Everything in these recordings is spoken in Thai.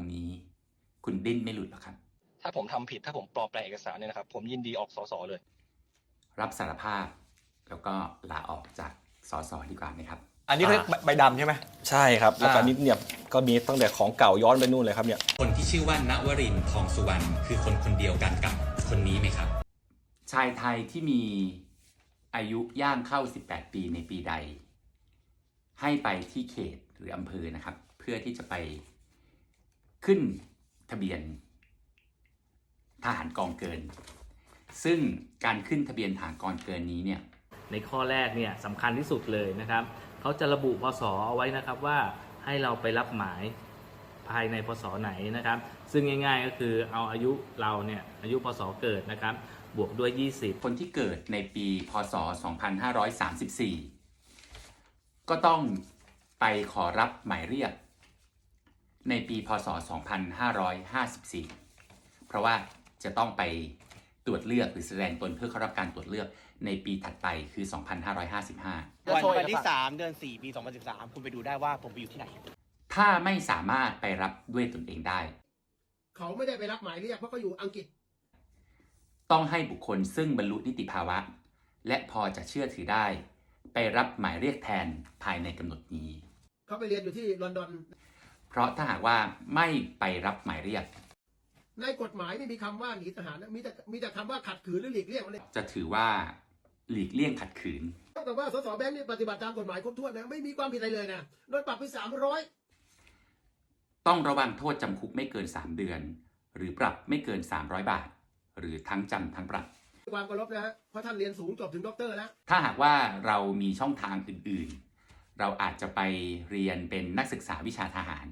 งนี้ คุณดิ้นไม่หลุดหรอกครับ ถ้าผมทำผิดถ้าผมปลอมแปลงเอกสารเนี่ยนะครับ ผมยินดีออกสสเลย รับสารภาพ แล้วก็ลาออกจากสสดีกว่าไหมครับ อันนี้เขาเรียกใบใบดำใช่ไหมใช่ครับแล้วก็อ่านิดเนี่ยก็มีตั้งแต่ของเก่าย้อนไปนู่นเลยครับเนี่ยคนที่ชื่อว่านวรินทร์ทองสุวรรณคือคนคนเดียวกันกับคนนี้ไหมครับ ชายไทยที่มีอายุย่างเข้า 18 ปีในปีใด ให้ไปที่เขตหรืออำเภอนะครับ เพื่อที่จะไป ขึ้นทะเบียนทหารกองเกิน ซึ่งการขึ้นทะเบียนทหารกองเกินนี้เนี่ยในข้อแรกเนี่ยสำคัญที่สุดเลยนะครับเขาจะระบุพศเอาไว้นะครับว่าให้เราไปรับหมายภายในพศไหนนะครับ ซึ่งง่ายๆก็คือเอาอายุเราเนี่ยอายุพศเกิดนะครับ บวกด้วย 20 คนที่เกิดในปีพศ 2534 ก็ต้องไปขอรับหมายเรียก ในปีพศ 2554 เพราะว่าจะต้องไปตรวจเลือกหรือแสดงตนเพื่อเข้ารับการตรวจเลือกในปีถัดไปคือ 2555 วันวันที่ 3 เดือน 4 ปี 2013 คุณไปดูได้ว่าผมไปอยู่ที่ไหน ถ้าไม่สามารถไปรับด้วยตนเองได้ เขาไม่ได้ไปรับหมายเรียกเพราะเขาอยู่อังกฤษ ต้องให้บุคคลซึ่งบรรลุนิติภาวะ และพอจะเชื่อถือได้ ไปรับหมายเรียกแทนภายในกำหนดนี้ เขาไปเรียนอยู่ที่ลอนดอนเพ ราะถ้าหากว่าไม่ไปรับหมายเรียก ในกฎหมายไม่มีคำว่าหนีทหารนะมีแต่มีแต่คำว่าขัดขืนหรือหลีกเลี่ยงมันเลยจะถือว่าหลีกเลี่ยงขัดขืนแต่ว่าสสแบงค์นี่ปฏิบัติตามกฎหมายครบถ้วนนะไม่มีความผิดอะไรเลยนะโดนปรับไปสามร้อยต้องระวังโทษจำคุกไม่เกิน 3 เดือน หรือปรับไม่เกิน 300 บาท หรือทั้งจำทั้งปรับความเคารพนะฮะเพราะท่านเรียนสูงจบถึงด็อกเตอร์แล้วถ้าหากว่าเรามีช่องทางอื่นๆ เราอาจจะไปเรียนเป็นนักศึกษาวิชาทหาร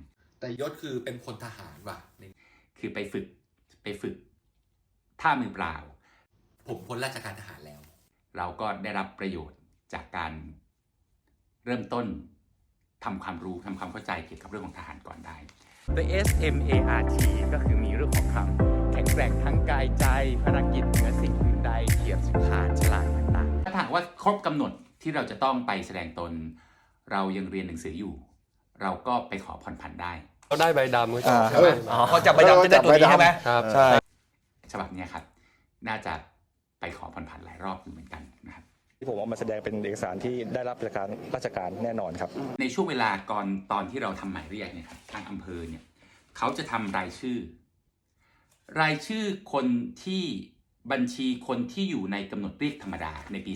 แต่ยศคือเป็นพลทหารว่ะ คือไปฝึกไปฝึกท่ามือเปล่า ผมพ้นราชการทหารแล้ว เราก็ได้รับประโยชน์จากการเริ่มต้นทำความรู้ทำความเข้าใจเกี่ยวกับเรื่องของทหารก่อนได้โดย S M A R T ก็คือมีเรื่องของคำแข็งแกร่งทั้งกายใจภารกิจเหนือสิ่งอื่นใดเฉียบขาดฉลาดต่างๆถ้าหากว่าครบกำหนดที่เราจะต้องไปแสดงตน เรายังเรียนหนังสืออยู่ เราก็ไปขอผ่อนผันได้ เขาได้ใบดำก็จะอ่าใช่ไหมอ๋อพอจับใบดำจะได้ตัวนี้ใช่ไหมครับ ใช่ฉบับเนี้ยครับ น่าจะไปขอผ่อนผันหลายรอบอยู่เหมือนกันนะครับ ที่ผมเอามาแสดงเป็นเอกสารที่ได้รับราชการราชการแน่นอนครับ ในช่วงเวลาก่อนตอนที่เราทำหมายเรียกเนี่ยครับทางอำเภอเนี่ยเขาจะทำรายชื่อ รายชื่อคนที่บัญชีคนที่อยู่ในกำหนดเรียกธรรมดาในปี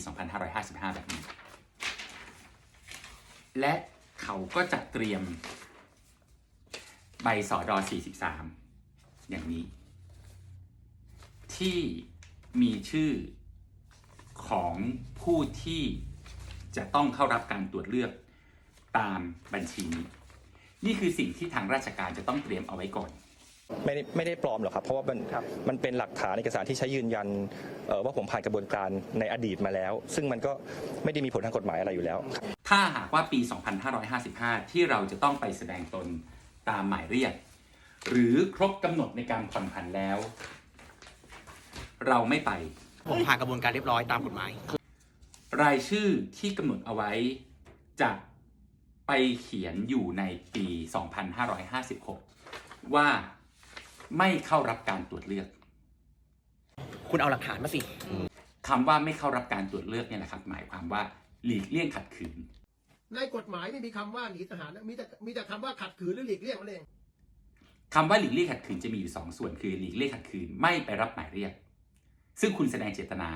2555 แบบนี้ และเขาก็จะเตรียม ใบสอดอ43 อย่างนี้ ที่มีชื่อของผู้ที่จะต้องเข้ารับการตรวจเลือกตามบัญชีนี้ นี่คือสิ่งที่ทางราชการจะต้องเตรียมเอาไว้ก่อน ไม่ได้ไม่ได้ปลอมหรอกครับ เพราะว่ามันมันเป็นหลักฐานเอกสารที่ใช้ยืนยันเอ่อว่าผมผ่านกระบวนการในอดีตมาแล้ว ซึ่งมันก็ไม่ได้มีผลทางกฎหมายอะไรอยู่แล้ว ถ้าหากว่าปี 2555 ที่เราจะต้องไปแสดงตน ตามหมายเรียก หรือครบกำหนดในการผ่อนผันแล้ว เราไม่ไป ผมผ่านกระบวนการเรียบร้อยตามกฎหมาย รายชื่อที่กำหนดเอาไว้จะไปเขียนอยู่ในปี 2556 ว่าไม่เข้ารับการตรวจเลือก คุณเอาหลักฐานมาสิคำว่าไม่เข้ารับการตรวจเลือกเนี่ยแหละครับ หมายความว่าหลีกเลี่ยงขัดขืน ในกฎหมายไม่มีคำว่าหนีทหารนะมีแต่มีแต่คำว่าขัดขืนหรือหลีกเลี่ยงมันเองคำว่าหลีกเลี่ยงขัดขืนจะมีอยู่สองส่วนคือหลีกเลี่ยงขัดขืนไม่ไปรับหมายเรียก ซึ่งคุณแสดงเจตนา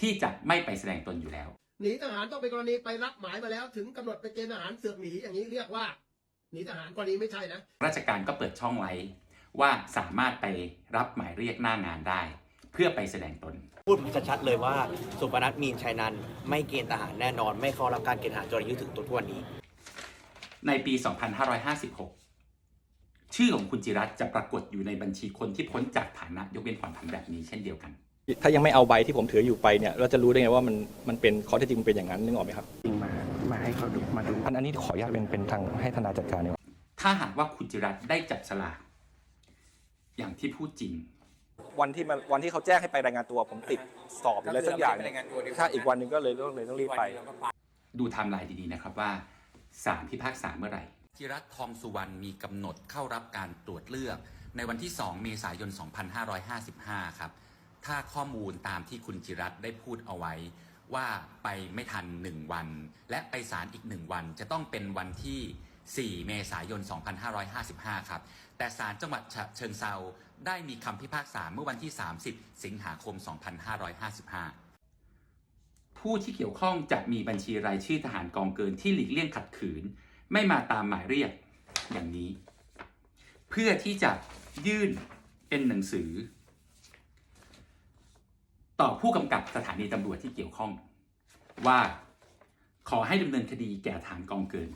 ที่จะไม่ไปแสดงตนอยู่แล้วหนีทหารต้องเป็นกรณีไปรับหมายมาแล้ว ถึงกำหนดไปเกณฑ์ทหารเสือกหนีอย่างนี้เรียกว่าหนีทหารกรณีไม่ใช่นะราชการก็เปิดช่องไว้ว่าสามารถไปรับหมายเรียกหน้างานได้ เพื่อไปแสดงตน พูดชัดๆเลยว่า สุปนัทมีนชัยนันท์ไม่เกณฑ์ทหารแน่นอน ไม่เข้ารับการเกณฑ์ทหารจนอายุถึงตัวทุกวันนี้ ในปี 2556 ชื่อของคุณจิรัตน์จะปรากฏอยู่ในบัญชีคนที่พ้นจากฐานะยกเว้นผ่อนผันแบบนี้เช่นเดียวกัน ถ้ายังไม่เอาใบที่ผมถืออยู่ไปเนี่ยเราจะรู้ได้ไงว่ามันมันเป็นข้อเท็จจริงมันเป็นอย่างนั้นนึกออกไหมครับมามาให้เขาดูมาดูอันอันนี้ขออนุญาตเป็นเป็นทางให้ทนายจัดการดีกว่าถ้าหากว่าคุณจิรัตน์ได้จับฉลากอย่างที่พูดจริง วันที่มันวันที่เขาแจ้งให้ไปรายงานตัว ผมติดสอบหรืออะไรสักอย่างเนี่ยถ้าอีกวันหนึงก็เลยต้องเลยต้องรีบไป ดูไทม์ไลน์ดีๆนะครับว่าศาลพิพากษาเมื่อไหร่จิรัตน์ทองสุวรรณมีกำหนดเข้ารับการตรวจเลือก ในวันที่ 2 เมษายน 2555 ครับ ถ้าข้อมูลตามที่คุณจิรัตน์ได้พูดเอาไว้ ว่าไปไม่ทัน 1 วัน และไปศาลอีก 1 วันจะต้องเป็นวันที่ 4 เมษายน 2555 ครับ แต่ศาลจังหวัดฉะเชิงเซาได้มีคำพิพากษาเมื่อวันที่ 30 สิงหาคม 2555 ผู้ที่เกี่ยวข้องจะมีบัญชีรายชื่อทหารกองเกินที่หลีกเลี่ยงขัดขืน ไม่มาตามหมายเรียกอย่างนี้ เพื่อที่จะยื่นเป็นหนังสือ ต่อผู้กำกับสถานีตำรวจที่เกี่ยวข้อง ว่าขอให้ดำเนินคดีแก่ฐานกองเกิน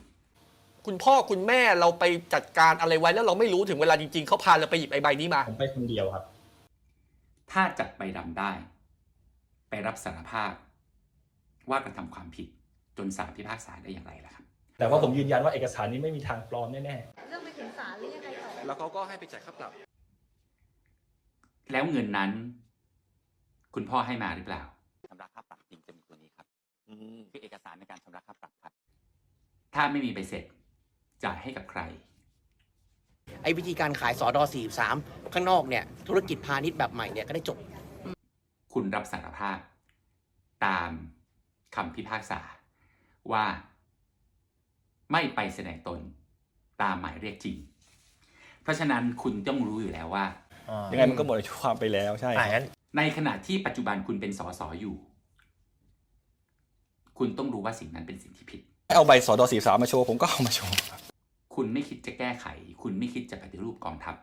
คุณพ่อคุณแม่เราไปจัดการอะไรไว้แล้วเราไม่รู้ถึงเวลาจริงๆเขาพาเราไปหยิบไอ้ใบนี้มา ผมไปคนเดียวครับ ถ้าจับใบดำได้ ไปรับสารภาพ ว่ากระทำความผิดจนศาลพิพากษาได้อย่างไรล่ะครับ แต่ว่าผมยืนยันว่าเอกสารนี้ไม่มีทางปลอมแน่เรื่องไปถึงศาลหรือยังไงต่อๆแล้วเขาก็ให้ไปจ่ายค่าปรับ แล้วเงินนั้น คุณพ่อให้มาหรือเปล่า ชำระค่าปรับจริงจะมีตัวนี้ครับ คือเอกสารในการชำระค่าปรับครับ ถ้าไม่มีใบเสร็จ จ่ายให้กับใคร ไอ้วิธีการขายสอดอ43 ข้างนอกเนี่ย ธุรกิจพาณิชย์แบบใหม่เนี่ยก็ได้จบ คุณรับสารภาพ ตามคำพิพากษา ว่า ไม่ไปแสดงตนตามหมายเรียกจริง เพราะฉะนั้นคุณต้องรู้อยู่แล้วว่า ยังไงมันก็หมดอายุความไปแล้วใช่ อ่างั้นในขณะที่ปัจจุบันคุณเป็นสสอยู่ คุณต้องรู้ว่าสิ่งนั้นเป็นสิ่งที่ผิด เอาใบสอดอสีสามมาโชว์ ผมก็เอามาโชว์คุ ณไม่คิดจะแก้ไข คุณไม่คิดจะปฏิรูปกองทัพ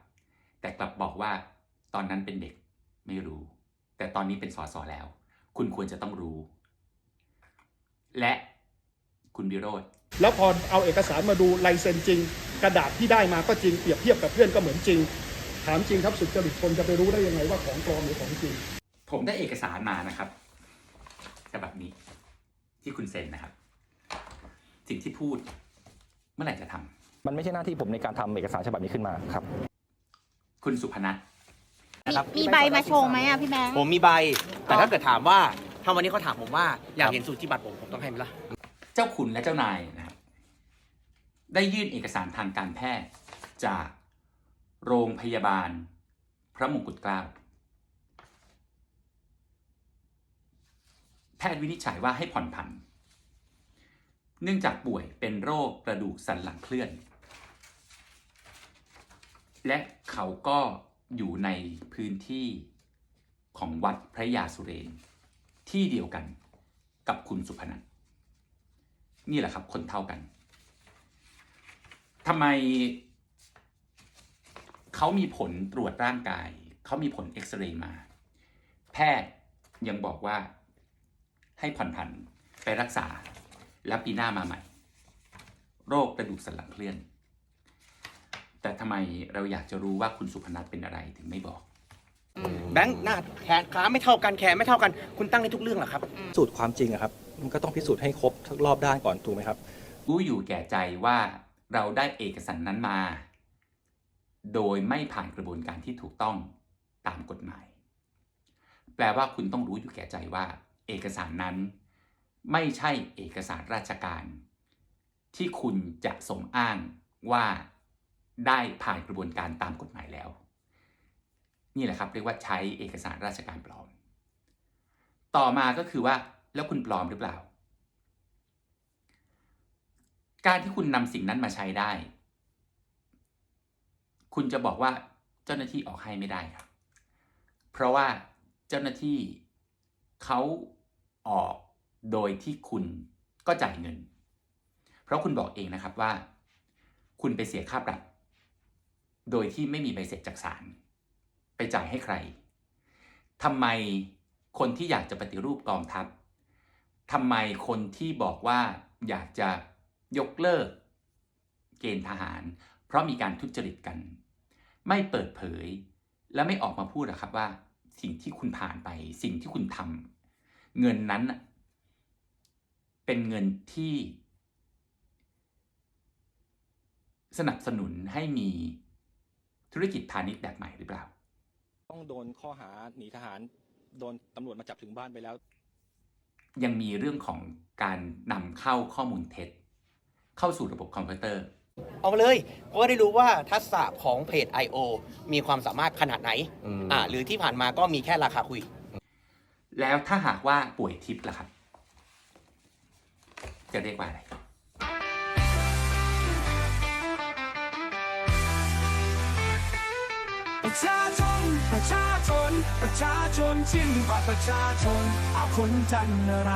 แต่กลับบอกว่าตอนนั้นเป็นเด็กไม่รู้ แต่ตอนนี้เป็นสสแล้ว คุณควรจะต้องรู้ และคุณวิโรธแล้วพอเอาเอกสารมาดูลายเซ็นจริง กระดาษที่ได้มาก็จริงเปรียบเทียบกับเพื่อนก็เหมือนจริง ถามจริงครับสุจริตคนจะไปรู้ได้ยังไงว่าของปลอมหรือของจริง ผมได้เอกสารมานะครับฉบับนี้ ที่คุณเซ็นนะครับ สิ่งที่พูดเมื่อไหร่จะทำ มันไม่ใช่หน้าที่ผมในการทำเอกสารฉบับนี้ขึ้นมาครับ คุณสุพนัทนะครับ มีใบมาโชว์ไหมอะพี่แบงค์ ผมมีใบ แต่ถ้าเกิดถามว่าถ้าวันนี้เขาถามผมว่าอยากเห็นสูจิบัตรผมผมต้องให้ไหมล่ะ เจ้าคุณและเจ้านายนะครับได้ยื่นเอกสารทางการแพทย์จากโรงพยาบาล พระมงกุฎเกล้า แพทย์วินิจฉัยว่าให้ผ่อนผัน เนื่องจากป่วยเป็นโรคกระดูกสันหลังเคลื่อน และเขาก็อยู่ในพื้นที่ของวัดพระยาสุเรน ที่เดียวกันกับคุณสุพนัทนี่แหละครับคนเท่ากันทำไมเขามีผลตรวจร่างกาย เขามีผลเอ็กซเรย์มา แพทย์ยังบอกว่าให้ผ่อนผันไปรักษา แล้วปีหน้ามาใหม่ โรคกระดูกสันหลังเคลื่อน แต่ทำไมเราอยากจะรู้ว่าคุณสุพนัทเป็นอะไรถึงไม่บอก แบงค์หน้าแขนขาไม่เท่ากันแขนไม่เท่ากัน คุณตั้งในทุกเรื่องเหรอครับ สูตรความจริงอะครับ มันก็ต้องพิสูจน์ให้ครบทั้งรอบด้านก่อนถูกไหมครับ รู้อยู่แก่ใจว่าเราได้เอกสารนั้นมา โดยไม่ผ่านกระบวนการที่ถูกต้องตามกฎหมาย แปลว่าคุณต้องรู้อยู่แก่ใจว่า เอกสารนั้น ไม่ใช่เอกสารราชการ ที่คุณจะสมอ้างว่าได้ผ่านกระบวนการตามกฎหมายแล้ว นี่แหละครับเรียกว่าใช้เอกสารราชการปลอม ต่อมาก็คือว่าแล้วคุณปลอมหรือเปล่า การที่คุณนำสิ่งนั้นมาใช้ได้ คุณจะบอกว่าเจ้าหน้าที่ออกให้ไม่ได้ครับ เพราะว่าเจ้าหน้าที่เขาออก โดยที่คุณก็จ่ายเงิน เพราะคุณบอกเองนะครับว่า คุณไปเสียค่าปรับ โดยที่ไม่มีใบเสร็จจากศาลไปจ่ายให้ใครทำไมคนที่อยากจะปฏิรูปกองทัพทำไมคนที่บอกว่าอยากจะยกเลิก เกณฑ์ทหาร เพราะมีการทุจริตกัน ไม่เปิดเผย และไม่ออกมาพูดหรอครับว่า สิ่งที่คุณผ่านไป สิ่งที่คุณทำเงินนั้น เป็นเงินที่ สนับสนุนให้มีธุรกิจพาณิชย์แบบใหม่หรือเปล่า ต้องโดนข้อหาหนีทหาร โดนตำรวจมาจับถึงบ้านไปแล้ว ยังมีเรื่องของการนำเข้าข้อมูลเท็จ เข้าสู่ระบบคอมพิวเตอร์ เอามาเลยเพราะว่าได้รู้ว่าทักษะของเพจ I.O. มีความสามารถขนาดไหนอืม อ่าหรือที่ผ่านมาก็มีแค่ราคาคุย แล้วถ้าหากว่าป่วยทิพย์ล่ะครับ จะเรียกว่าอะไรประชาชน ประชาชน ประชาชนชิ้นบัตรประชาชนอาคนจันอะไร